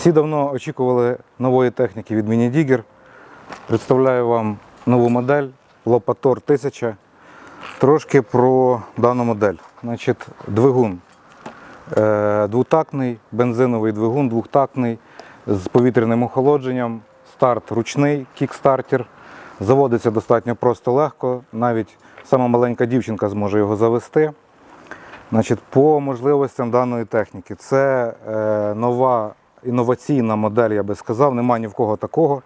Всі давно очікували нової техніки від Міні-Дігер. Представляю вам нову модель Лопатор 1000. Трошки про дану модель. Значить, двигун е, двотактний, бензиновий двигун, двохтактний з повітряним охолодженням. Старт ручний, кікстартер. Заводиться достатньо просто легко. Навіть сама маленька дівчинка зможе його завести. Значить, по можливостям даної техніки, це е, нова інноваційна модель, я би сказав, нема ні в кого такого.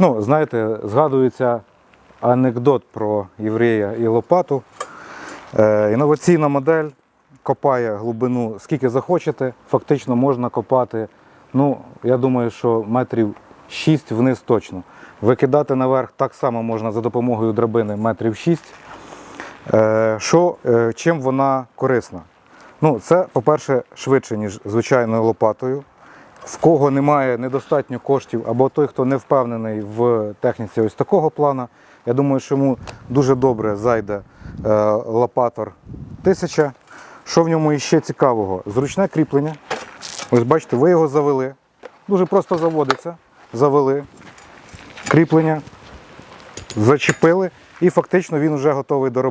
Ну, знаєте, згадується анекдот про єврея і лопату. Е, інноваційна модель копає глибину скільки захочете, фактично можна копати, ну, я думаю, що метрів 6 вниз точно. Викидати наверх так само можна за допомогою драбини метрів 6. Е, Що, е, чим вона корисна? Ну, це, по-перше, швидше, ніж звичайною лопатою. В кого немає недостатньо коштів, або той, хто не впевнений в техніці ось такого плана, я думаю, що йому дуже добре зайде е, лопатор 1000. Що в ньому іще цікавого? Зручне кріплення. Ось бачите, ви його завели. Дуже просто заводиться. Завели. Кріплення зачепили і фактично він вже готовий до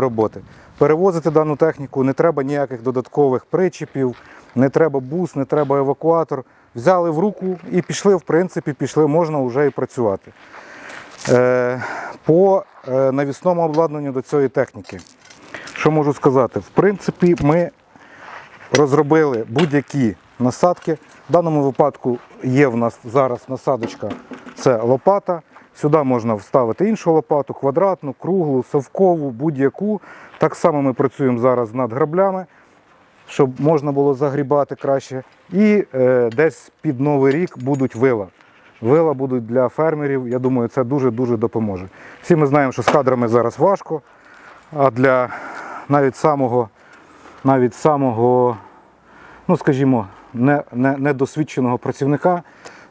роботи. Перевозити дану техніку не треба ніяких додаткових причепів, не треба бус, не треба евакуатор. Взяли в руку і пішли, в принципі, пішли, можна вже і працювати. Е, по е, навісному обладнанню до цієї техніки. Що можу сказати? В принципі, ми розробили будь-які насадки. В даному випадку є в нас зараз насадочка, це лопата. Сюди можна вставити іншу лопату, квадратну, круглу, совкову, будь-яку. Так само ми працюємо зараз над граблями, щоб можна було загрібати краще. І е, десь під Новий рік будуть вила. Вила будуть для фермерів. Я думаю, це дуже-дуже допоможе. Всі ми знаємо, що з кадрами зараз важко, а для навіть самого, навіть самого ну скажімо, не, не, недосвідченого працівника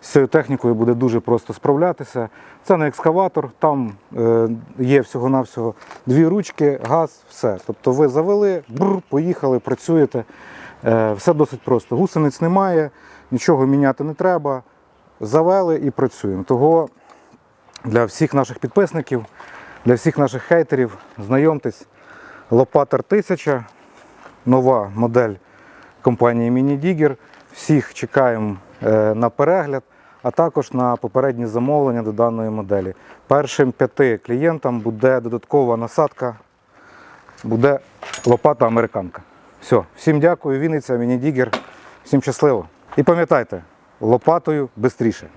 з цією технікою буде дуже просто справлятися. Це не екскаватор, там е, є всього-навсього дві ручки, газ, все. Тобто ви завели, бр, поїхали, працюєте. Е, все досить просто. Гусениць немає, нічого міняти не треба. Завели і працюємо. Того для всіх наших підписників, для всіх наших хейтерів, знайомтесь, Лопатор 1000, нова модель компанії Міні-Дігер. Всіх чекаємо е, на перегляд, а також на попередні замовлення до даної моделі. Першим п'яти клієнтам буде додаткова насадка, буде лопата американка. Все, всім дякую, Вінниця, Міні-Дігер, всім щасливо. І пам'ятайте, лопатою швидше.